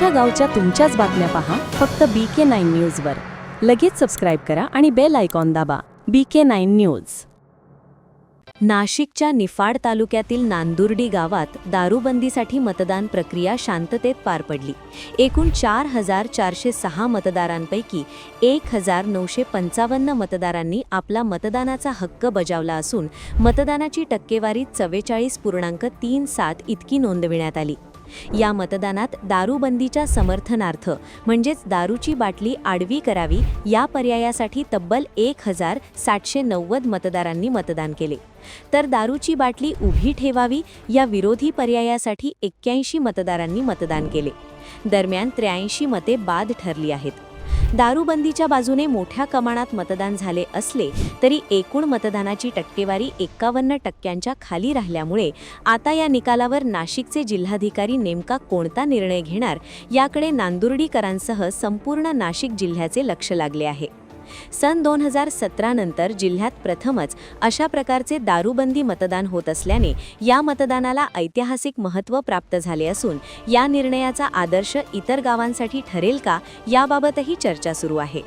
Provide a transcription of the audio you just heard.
तुमच्या गावच्या तुमच्याच बातम्या पहा फक्त बी के नाईन न्यूजवर लगेच सबस्क्राईब करा आणि बेल आयकॉन दाबा. बी के नाईन न्यूज नाशिकच्या निफाड तालुक्यातील नांदुर्डी गावात दारूबंदीसाठी मतदान प्रक्रिया शांततेत पार पडली. एकूण चार हजार चारशे सहा मतदारांपैकी एक हजार नऊशे पंचावन्न मतदारांनी आपला मतदानाचा हक्क बजावला असून मतदानाची टक्केवारी चव्वेचाळीस पूर्णांक तीन सात इतकी नोंदविण्यात आली. या मतदानात दारूबंदीच्या समर्थनार्थ म्हणजेच दारूची बाटली आडवी करावी या पर्यायासाठी तब्बल एक हजार सातशे नव्वद मतदारांनी मतदान केले. तर दारूची बाटली उभी ठेवावी या विरोधी पर्यायासाठी एक्क्याऐंशी मतदारांनी मतदान केले. दरम्यान त्र्याऐंशी मते बाद ठरली आहेत. दारूबंदीच्या बाजूने मोठ्या प्रमाणात मतदान झाले असले तरी एकूण मतदानाची टक्केवारी एक्कावन्न टक्क्यांच्या खाली राहिल्यामुळे आता या निकालावर नाशिकचे जिल्हाधिकारी नेमका कोणता निर्णय घेणार याकडे नांदुर्डीकरांसह संपूर्ण नाशिक जिल्ह्याचे लक्ष लागले आहे. सन दोन हजार सतरानंतर जिल्ह्यात प्रथमच अशा प्रकारचे दारूबंदी मतदान होत असल्याने या मतदानाला ऐतिहासिक महत्त्व प्राप्त झाले असून या निर्णयाचा आदर्श इतर गावांसाठी ठरेल का याबाबतही चर्चा सुरू आहे.